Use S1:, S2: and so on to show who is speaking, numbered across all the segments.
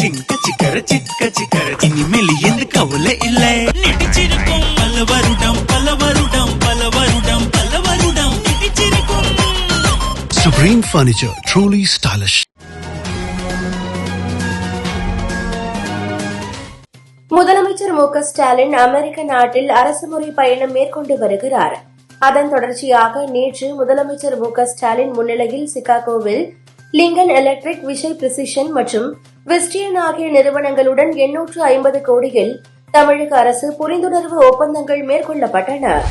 S1: சிங்க சிக்கர சிக்க சிக்கர. இனிமேல் எந்த கவலை இல்ல. நடிச்சிருக்கும் பல வருடம் பல வருடம் பல வருடம் பல வருடம் நடிச்சிருக்கும்.
S2: Supreme Furniture, truly stylish.
S3: முதலமைச்சர் மு க ஸ்டாலின் அமெரிக்க நாட்டில் அரசுமுறை பயணம் மேற்கொண்டு வருகிறார். அதன் தொடர்ச்சியாக நேற்று முதலமைச்சர் மு க ஸ்டாலின் முன்னிலையில் சிகாகோவில் லிங்கன் எலக்ட்ரிக் விஷய் பிரிசிஷன் மற்றும் வெஸ்டியன் ஆகிய நிறுவனங்களுடன் எண்ணூற்று ஐம்பது கோடியில் தமிழக அரசு புரிந்துணர்வு ஒப்பந்தங்கள் மேற்கொள்ளப்பட்டன.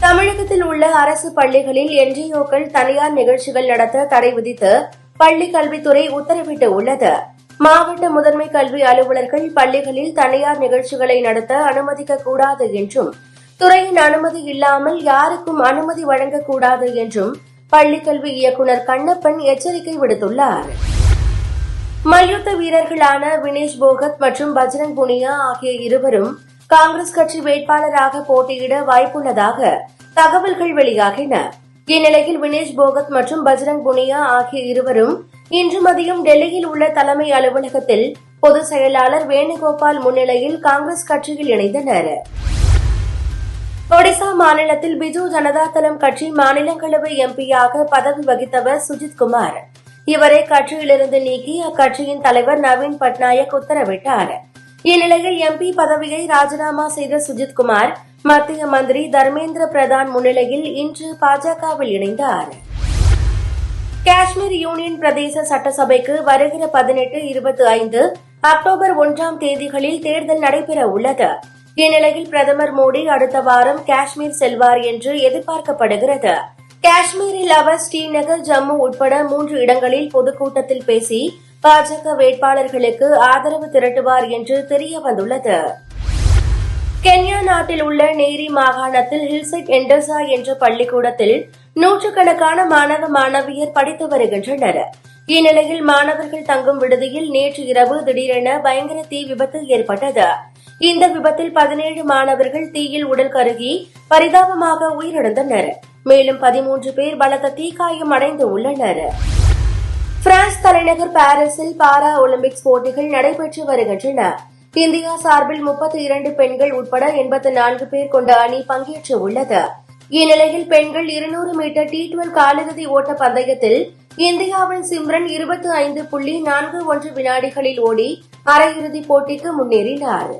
S3: தமிழகத்தில் உள்ள அரசு பள்ளிகளில் என்ஜிஓக்கள் தனியார் நிகழ்ச்சிகள் நடத்த தடை விதித்து பள்ளிக் கல்வித்துறை உத்தரவிட்டு உள்ளது. மாவட்ட முதன்மை கல்வி அலுவலர்கள் பள்ளிகளில் தனியார் நிகழ்ச்சிகளை நடத்த அனுமதிக்கக்கூடாது என்றும் துறையின் அனுமதி இல்லாமல் யாருக்கும் அனுமதி வழங்கக்கூடாது என்றும் பள்ளிக் கல்வி இயக்குநர் கண்ணப்பன் எச்சரிக்கை விடுத்துள்ளார். மல்யுத்த வீரர்களான வினேஷ் போகத் மற்றும் பஜ்ரங் புனியா ஆகிய இருவரும் காங்கிரஸ் கட்சி வேட்பாளராக போட்டியிட வாய்ப்புள்ளதாக தகவல்கள் வெளியாகின. இந்நிலையில் வினேஷ் போகத் மற்றும் பஜ்ரங் புனியா ஆகிய இருவரும் இன்று மதியம் டெல்லியில் உள்ள தலைமை அலுவலகத்தில் பொதுச் செயலாளர் வேணுகோபால் முன்னிலையில் காங்கிரஸ் கட்சியில் இணைந்தனர். ஒடிசா மாநிலத்தில் பிஜு ஜனதா தளம் கட்சி மாநிலங்களவை எம்பியாக பதவி வகித்தவர் சுஜித் குமார். இவரை கட்சியிலிருந்து நீக்கி அக்கட்சியின் தலைவர் நவீன் பட்நாயக் உத்தரவிட்டார். இந்நிலையில் எம்பி பதவியை ராஜினாமா செய்த சுஜித் குமார் மத்திய மந்திரி தர்மேந்திர பிரதான் முன்னிலையில் இன்று பாஜகவில் இணைந்தார். காஷ்மீர் யூனியன் பிரதேச சட்டசபைக்கு வருகிற பதினெட்டு இருபத்தி ஐந்து அக்டோபர் ஒன்றாம் தேதிகளில் தேர்தல் நடைபெற உள்ளது. இந்நிலையில் பிரதமர் மோடி அடுத்த வாரம் காஷ்மீர் செல்வார் என்று எதிர்பார்க்கப்படுகிறது. காஷ்மீரில் அவர் ஸ்ரீநகர் ஜம்மு உட்பட மூன்று இடங்களில் பொதுக்கூட்டத்தில் பேசி பாஜக வேட்பாளர்களுக்கு ஆதரவு திரட்டுவார் என்று தெரிய வந்துள்ளது. கென்யா நாட்டில் உள்ள நேரி மாகாணத்தில் ஹில்செட் எண்டர்சா என்ற பள்ளிக்கூடத்தில் நூற்றுக்கணக்கான மாணவ மாணவியர் படித்து வருகின்றனர். இந்நிலையில் மாணவர்கள் தங்கும் விடுதியில் நேற்று இரவு திடீரென பயங்கர தீ விபத்து ஏற்பட்டது. இந்த விபத்தில் பதினேழு மாணவர்கள் தீயில் உடல் கருகி பரிதாபமாக உயிரிழந்தனா் மேலும் பதிமூன்று பேர் பலத்த தீக்காயம் அடைந்து உள்ளனர். பிரான்ஸ் தலைநகர் பாரிஸில் பாரா ஒலிம்பிக்ஸ் போட்டிகள் நடைபெற்று வருகின்றன. இந்தியா சார்பில் முப்பத்தி இரண்டு பெண்கள் உட்பட எண்பத்தி நான்கு பேர் கொண்ட அணி பங்கேற்று உள்ளது. இந்நிலையில் பெண்கள் இருநூறு மீட்டர் டி டுவெல் காலிறுதி ஓட்ட பந்தயத்தில் இந்தியாவின் சிம்ரன் இருபத்தி ஐந்து புள்ளி நான்கு ஒன்று வினாடிகளில் ஓடி அரையிறுதிப் போட்டிக்கு முன்னேறினாா்